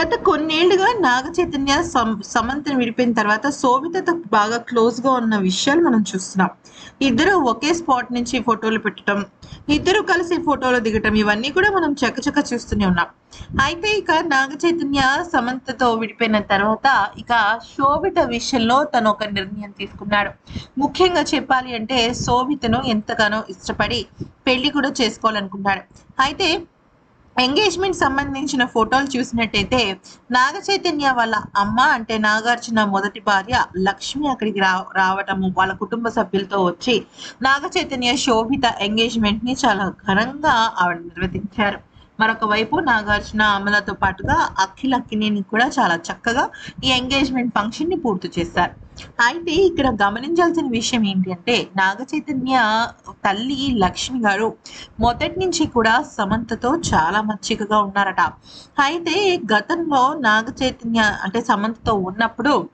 గత కొన్నేళ్ళుగా నాగ చైతన్య సం- సమంతను విడిపోయిన తర్వాత శోభితతో బాగా క్లోజ్గా ఉన్న విషయాలు మనం చూస్తున్నాం. ఇద్దరు ఒకే స్పాట్ నుంచి ఫోటోలు పెట్టడం ఇద్దరు కలిసి ఫోటోలు దిగటం ఇవన్నీ కూడా మనం చకచక చూస్తూనే ఉన్నాం. అయితే ఇక నాగ చైతన్య సమంతతో విడిపోయిన తర్వాత ఇక శోభిత విషయంలో తను ఒక నిర్ణయం తీసుకున్నాడు. ముఖ్యంగా చెప్పాలి అంటే శోభితను ఎంతగానో ఇష్టపడి పెళ్ళి కూడా చేసుకోవాలనుకున్నాడు. అయితే ఎంగేజ్మెంట్ సంబంధించిన ఫోటోలు చూసినట్టయితే నాగ చైతన్య వాళ్ళ అమ్మ అంటే నాగార్జున మొదటి భార్య లక్ష్మి అక్కడికి రా రావటము వాళ్ళ కుటుంబ సభ్యులతో వచ్చి నాగ చైతన్య శోభిత ఎంగేజ్మెంట్ని చాలా ఘనంగా ఆవిడ నిర్వహించారు మరొక వైపు నాగార్జున అమలతో పాటుగా అఖిల్ అక్కినేని కూడా చాలా చక్కగా ఈ ఎంగేజ్మెంట్ ఫంక్షన్ని పూర్తి చేశారు. అయితే ఇక్కడ గమనించాల్సిన విషయం ఏంటంటే నాగ చైతన్య తల్లి లక్ష్మి గారు మొదటి నుంచి కూడా సమంతతో చాలా మచ్చికగా ఉన్నారట. అయితే గతంలో నాగ చైతన్య అంటే సమంతతో ఉన్నప్పుడు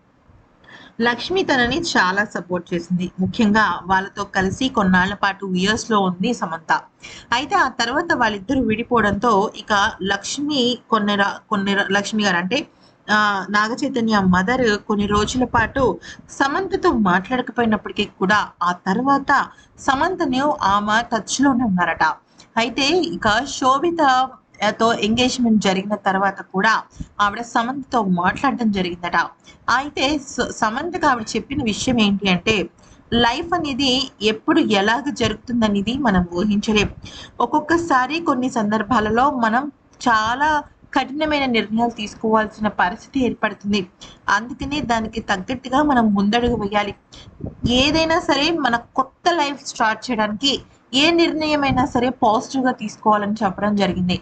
లక్ష్మి తనని చాలా సపోర్ట్ చేసింది. ముఖ్యంగా వాళ్ళతో కలిసి కొన్నాళ్ళ పాటు ఇయర్స్లో ఉంది సమంత. అయితే ఆ తర్వాత వాళ్ళిద్దరూ విడిపోవడంతో ఇక లక్ష్మి కొన్ని రా- కొన్ని లక్ష్మి గారు అంటే నాగ చైతన్య మదర్ కొన్ని రోజుల పాటు సమంతతో మాట్లాడకపోయినప్పటికీ కూడా ఆ తర్వాత సమంతను ఆమె టచ్లోనే ఉన్నారట. అయితే ఇక శోభిత తో ఎంగేజ్మెంట్ జరిగిన తర్వాత కూడా ఆవిడ సమంతతో మాట్లాడడం జరిగిందట. అయితే స- సమంతకు ఆవిడ చెప్పిన విషయం ఏంటి అంటే లైఫ్ అనేది ఎప్పుడు ఎలాగ జరుగుతుందనేది మనం ఊహించలేం. ఒక్కొక్కసారి కొన్ని సందర్భాలలో మనం చాలా కఠినమైన నిర్ణయాలు తీసుకోవాల్సిన పరిస్థితి ఏర్పడుతుంది. అందుకనే దానికి తగ్గట్టుగా మనం ముందడుగు వేయాలి. ఏదైనా సరే మన కొత్త లైఫ్ స్టార్ట్ చేయడానికి ఏ నిర్ణయమైనా సరే పాజిటివ్గా తీసుకోవాలని చెప్పడం జరిగింది.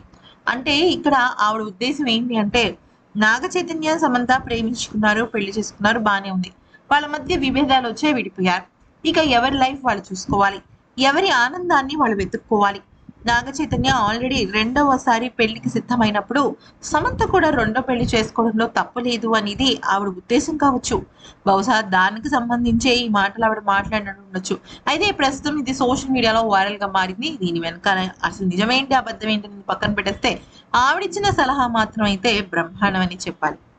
అంటే ఇక్కడ ఆవిడ ఉద్దేశం ఏంటి అంటే నాగ చైతన్య సమంత ప్రేమించుకున్నారు పెళ్ళి చేసుకున్నారు బాగానే ఉంది. వాళ్ళ మధ్య విభేదాలు వచ్చే విడిపోయారు. ఇక ఎవరి లైఫ్ వాళ్ళు చూసుకోవాలి? ఎవరి ఆనందాన్ని వాళ్ళు వెతుక్కోవాలి? నాగ చైతన్య ఆల్రెడీ రెండవసారి పెళ్ళికి సిద్ధమైనప్పుడు సమంత కూడా రెండో పెళ్ళి చేసుకోవడంలో తప్పు లేదు అనేది ఆవిడ ఉద్దేశం కావచ్చు. బహుశా దానికి సంబంధించే ఈ మాటలు ఆవిడ మాట్లాడినట్టు ఉండొచ్చు అయితే ప్రస్తుతం ఇది సోషల్ మీడియాలో వైరల్గా మారింది. దీని వెనకాల అసలు నిజమేంటి అబద్ధం ఏంటి పక్కన పెట్టేస్తే ఆవిడిచ్చిన సలహా మాత్రం అయితే బ్రహ్మాండం అని చెప్పాలి.